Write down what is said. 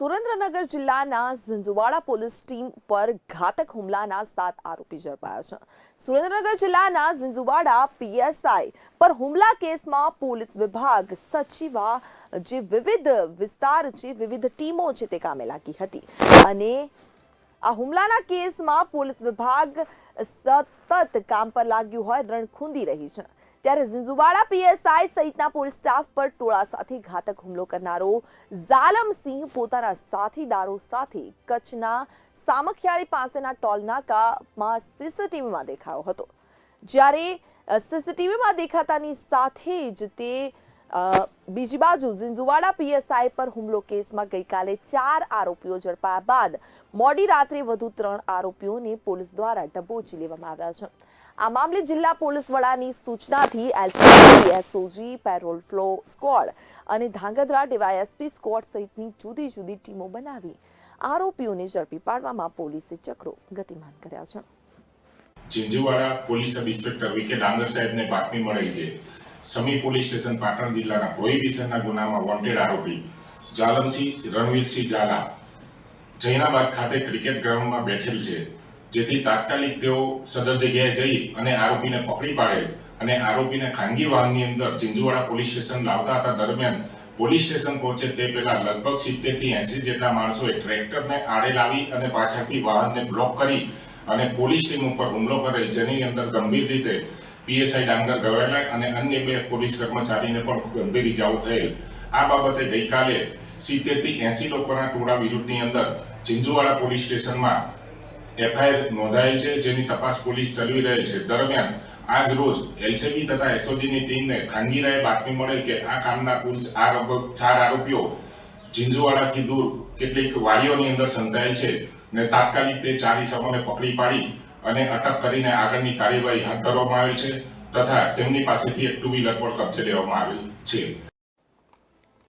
સુરેન્દ્રનગર જિલ્લાના ઝંઝુવાડા police team પર ઘાતક હુમલાના સાત આરોપી ઝડપાયા છે. સુરેન્દ્રનગર જિલ્લાના ઝંઝુવાડા પીએસઆઈ પર હુમલા કેસમાં પોલીસ વિભાગ સચિવા જે વિવિધ વિસ્તાર છે વિવિધ ટીમો છે તે કામે લાગી હતી. અને આ હુમલાના કેસમાં પોલીસ વિભાગ સતત કામ પર લાગ્યું હોય રણખૂંદી રહી છે. ત્યારે ઝિંઝુવાડા પીએસઆઈ સહિતના પોલીસ સ્ટાફ પર ટોળા સાથે ઘાતક હુમલો કરનારો ઝાલમસિંહ પોતાના સાથીદારો સાથે કચ્છના સામખિયાળી પાસેના ટોલનાકામાં સીસીટીવીમાં દેખાયો હતો. જ્યારે સીસીટીવીમાં દેખાતાની સાથે જ તે બીજી બાજુ ઝિંઝુવાડા પીએસઆઈ પર હુમલો કેસમાં ગઈકાલે ચાર આરોપીઓ ઝડપાયા બાદ મોડી રાત્રે વધુ ત્રણ આરોપીઓને પોલીસ દ્વારા દબોચી લેવામાં આવ્યા છે. આ મામલે જિલ્લા પોલીસ વડાની સૂચનાથી LCB, SOG, parole furlough squad અને ધાંગધ્રા ડીવાયએસપી સ્કવોડ સહિતની જુદી જુદી ટીમો બનાવી આરોપીઓને ઝડપી પાડવામાં પોલીસે ચક્રો ગતિમાન કર્યા છે. Zinjhuwada police sub inspector V Dangar સાહેબને બાતમી મળેલ કે સમી પોલીસ સ્ટેશન પાટણ જિલ્લાના પ્રોહિબિશનના ગુનામાં વોન્ટેડ આરોપી જાલમસિંહ રણવીરસિંહ ઝાલા જૈનાબાદ ખાતે ક્રિકેટ ગ્રાઉન્ડમાં બેઠેલ છે. જેથી તાત્કાલિક તેઓ સદર જગ્યાએ જઈ અને આરોપીને પકડી પાડેલ અને આરોપીને ખાનગી વાહનની અંદર ચિંજુવાડા પોલીસ સ્ટેશન લાવતા હતા. દરમિયાન પોલીસ સ્ટેશન પહોંચે તે પહેલા લગભગ સિત્તેરથી એસી જેટલા માણસોએ ટ્રેક્ટરને આડે લાવી અને પાછળથી વાહનને બ્લોક કરી અને પોલીસ ટીમ ઉપર હુમલો કરેલ, જેની અંદર ગંભીર રીતે પીએસઆઈ ડાંગર ગવાયેલા અને અન્ય બે પોલીસ કર્મચારીને પણ ગંભીર ઇજાઓ થયેલ. આ બાબતે ગઈકાલે સિત્તેરથી એસી લોકોના ટોળા વિરુદ્ધની અંદર ચિંજુવાડા પોલીસ સ્ટેશનમાં એફઆઈઆર નોંધાયેલ છે, જેની તપાસ પોલીસ ચલાવી રહેલ છે. દરમિયાન આજ રોજ એલસીબી તથા એસઓજીની ટીમને ખાનગીરાએ બાતમી મળેલ કે આ કામના કુલ આ ચાર આરોપીઓ ઝીંઝુવાડાથી દૂર કેટલીક વાડીઓની અંદર સંતાયેલ છે ને તાત્કાલિક તે ચાર ઇસમોને પકડી પાડી અને અટક કરીને આગળની કાર્યવાહી હાથ ધરવામાં આવી છે તથા તેમની પાસેથી એક ટુ વ્હીલર પણ કબજે લેવામાં આવેલ છે.